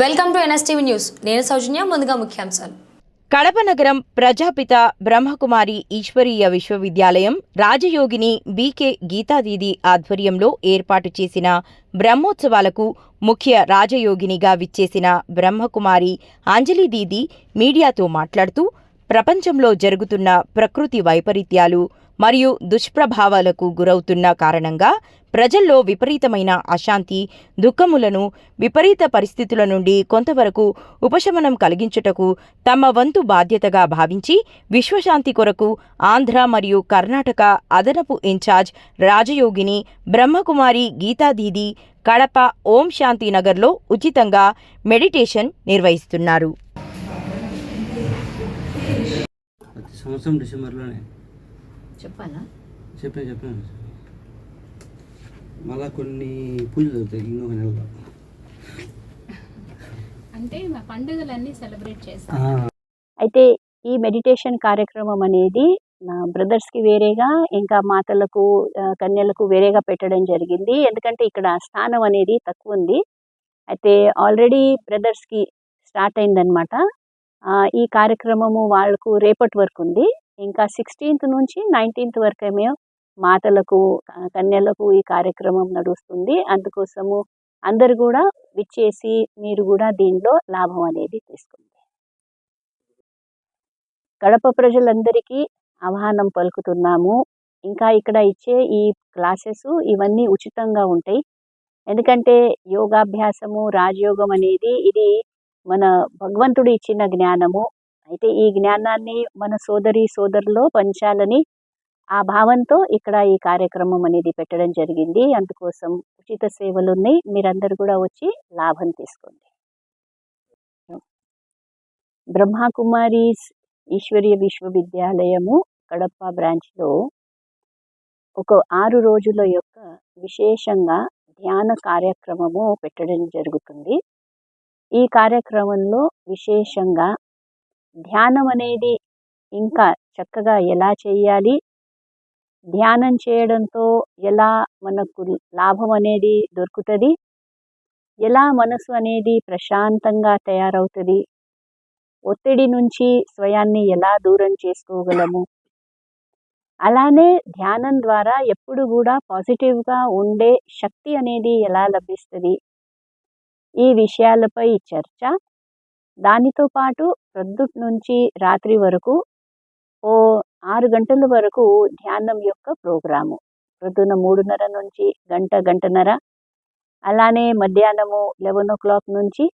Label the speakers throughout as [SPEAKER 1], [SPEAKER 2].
[SPEAKER 1] Welcome to NSTV news. నేను సౌజన్య ముందుగా ముఖ్యాంశాలు.
[SPEAKER 2] కడప నగరం ప్రజాపిత బ్రహ్మకుమారి ఈశ్వరీయ విశ్వవిద్యాలయం రాజయోగిని బీకే గీతాదీది ఆధ్వర్యంలో ఏర్పాటు చేసిన బ్రహ్మోత్సవాలకు ముఖ్య రాజయోగినిగా విచ్చేసిన బ్రహ్మకుమారి అంజలి దీది మీడియాతో మాట్లాడుతూ ప్రపంచంలో జరుగుతున్న ప్రకృతి వైపరీత్యాలు మరియు దుష్ప్రభావాలకు గురవుతున్న కారణంగా ప్రజల్లో విపరీతమైన అశాంతి దుఃఖములను విపరీత పరిస్థితుల నుండి కొంతవరకు ఉపశమనం కలిగించుటకు తమ వంతు బాధ్యతగా భావించి విశ్వశాంతి కొరకు ఆంధ్ర మరియు కర్ణాటక అదనపు ఇన్ఛార్జ్ రాజయోగిని బ్రహ్మకుమారి గీతాదీది కడప ఓం శాంతి నగర్లో ఉచితంగా మెడిటేషన్ నిర్వహిస్తున్నారు.
[SPEAKER 3] ప్రతి సంవత్సరం డిసెంబర్లోనే.
[SPEAKER 1] చెప్పాలా
[SPEAKER 3] చెప్పాను చెప్పాను మళ్ళా కొన్ని పూజలు అవుతాయి ఇంకొక నెలలో
[SPEAKER 4] అంటే మా పండుగలన్నీ సెలబ్రేట్ చేస్తాం.
[SPEAKER 5] అయితే ఈ మెడిటేషన్ కార్యక్రమం అనేది నా బ్రదర్స్కి వేరేగా ఇంకా మాతలకు కన్యలకు వేరేగా పెట్టడం జరిగింది. ఎందుకంటే ఇక్కడ స్థానం అనేది తక్కువ ఉంది. అయితే ఆల్రెడీ బ్రదర్స్కి స్టార్ట్ అయిందనమాట ఆ, ఈ కార్యక్రమము వాళ్ళకు రేపటి వరకు ఉంది. ఇంకా సిక్స్టీన్త్ నుంచి నైన్టీన్త్ వరకు ఏమో మాతలకు కన్యలకు ఈ కార్యక్రమం నడుస్తుంది. అందుకోసము అందరు కూడా విచ్చేసి మీరు కూడా దీనిలో లాభం అనేది తీసుకుంది కడప ప్రజలందరికీ ఆహ్వానం పలుకుతున్నాము. ఇంకా ఇక్కడ ఇచ్చే ఈ క్లాసెస్ ఇవన్నీ ఉచితంగా ఉంటాయి. ఎందుకంటే యోగాభ్యాసము రాజయోగం అనేది ఇది మన భగవంతుడు ఇచ్చిన జ్ఞానము. అయితే ఈ జ్ఞానాన్ని మన సోదరి సోదరులో పంచాలని ఆ భావంతో ఇక్కడ ఈ కార్యక్రమం అనేది పెట్టడం జరిగింది. అందుకోసం ఉచిత సేవలు ఉన్నాయి. మీరందరూ కూడా వచ్చి లాభం తీసుకోండి. బ్రహ్మకుమారీస్ ఈశ్వరీయ విశ్వవిద్యాలయము కడప బ్రాంచ్లో ఒక ఆరు రోజుల యొక్క విశేషంగా ధ్యాన కార్యక్రమము పెట్టడం జరుగుతుంది. ఈ కార్యక్రమంలో విశేషంగా ధ్యానం అనేది ఇంకా చక్కగా ఎలా చేయాలి ధ్యానం చేయడంతో ఎలా మనకు లాభం అనేది దొరుకుతుంది? ఎలా మనసు అనేది ప్రశాంతంగా తయారవుతుంది? ఒత్తిడి నుంచి స్వయాన్ని ఎలా దూరం చేసుకోగలము? అలానే ధ్యానం ద్వారా ఎప్పుడు కూడా పాజిటివ్గా ఉండే శక్తి అనేది ఎలా లభిస్తుంది? ఈ విషయాలపై చర్చ. దానితో పాటు ప్రొద్దుట్ నుంచి రాత్రి వరకు ఓ ఆరు గంటల వరకు ధ్యానం యొక్క ప్రోగ్రాము. ప్రొద్దున మూడున్నర నుంచి గంట గంటన్నర. అలానే మధ్యాహ్నము లెవెన్ ఓ క్లాక్ నుంచి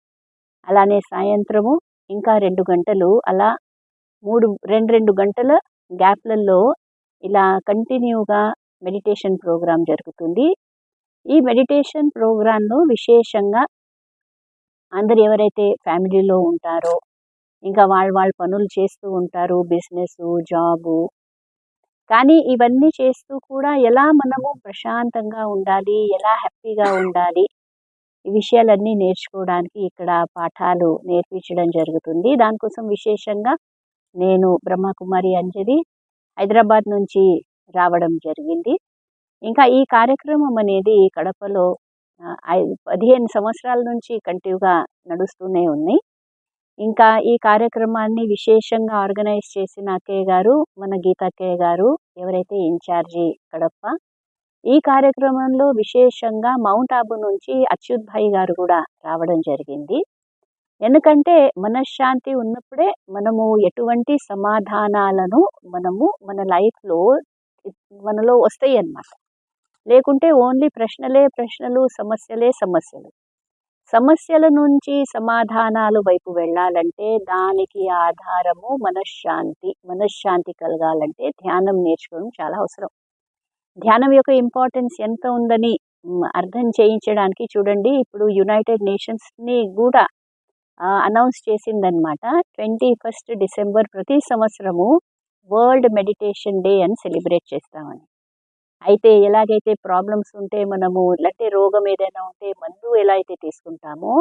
[SPEAKER 5] అలానే సాయంత్రము ఇంకా రెండు గంటలు. అలా మూడు రెండు రెండు గంటల గ్యాప్లలో ఇలా కంటిన్యూగా మెడిటేషన్ ప్రోగ్రాం జరుగుతుంది. ఈ మెడిటేషన్ ప్రోగ్రాంలో విశేషంగా అందరు ఎవరైతే ఫ్యామిలీలో ఉంటారో ఇంకా వాళ్ళ వాళ్ళ పనులు చేస్తూ ఉంటారు బిజినెస్ జాబు. కానీ ఇవన్నీ చేస్తూ కూడా ఎలా మనము ప్రశాంతంగా ఉండాలి ఎలా హ్యాపీగా ఉండాలి ఈ విషయాలన్నీ నేర్చుకోవడానికి ఇక్కడ పాఠాలు నేర్పించడం జరుగుతుంది. దానికోసం విశేషంగా నేను బ్రహ్మకుమారి అంజలి హైదరాబాద్ నుంచి రావడం జరిగింది. ఇంకా ఈ కార్యక్రమం అనేది కడపలో ఐ- పదిహేను సంవత్సరాల నుంచి కంటిన్యూగా నడుస్తూనే ఉన్నాయి ఇంకా ఈ కార్యక్రమాన్ని విశేషంగా ఆర్గనైజ్ చేసిన అక్కయ్య గారు మన గీత అక్కయ్య గారు ఎవరైతే ఇన్ఛార్జి కడప్ప. ఈ కార్యక్రమంలో విశేషంగా మౌంట్ ఆబు నుంచి అచ్యుత్ భాయ్ గారు కూడా రావడం జరిగింది. ఎందుకంటే మనశ్శాంతి ఉన్నప్పుడే మనము ఎటువంటి సమాధానాలను మనము మన లైఫ్లో మనలో వస్తాయి అన్నమాట లేకుంటే ఓన్లీ ప్రశ్నలే ప్రశ్నలు సమస్యలే సమస్యలు. సమస్యల నుంచి సమాధానాలు వైపు వెళ్ళాలంటే దానికి ఆధారము మనశ్శాంతి మనశ్శాంతి కలగాలంటే ధ్యానం నేర్చుకోవడం చాలా అవసరం. ధ్యానం యొక్క ఇంపార్టెన్స్ ఎంత ఉందని అర్థం చేయించడానికి చూడండి. ఇప్పుడు యునైటెడ్ నేషన్స్ని కూడా అనౌన్స్ చేసిందనమాట ట్వంటీ ఫస్ట్ డిసెంబర్ ప్రతి సంవత్సరము వరల్డ్ మెడిటేషన్ డే అని సెలబ్రేట్ చేస్తామని. అయితే ఎలాగైతే ప్రాబ్లమ్స్ ఉంటే మనము లేకపోతే రోగం ఏదైనా ఉంటే మందు ఎలా అయితే తీసుకుంటామో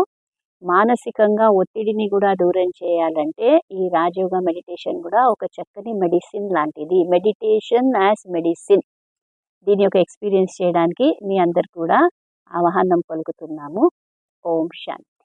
[SPEAKER 5] మానసికంగా ఒత్తిడిని కూడా దూరం చేయాలంటే ఈ రాజయోగ మెడిటేషన్ కూడా ఒక చక్కని మెడిసిన్ లాంటిది. Meditation as medicine. దీని యొక్క ఎక్స్పీరియన్స్ చేయడానికి మీ అందరు కూడా ఆహ్వానం పలుకుతున్నాము. ఓం శాంతి.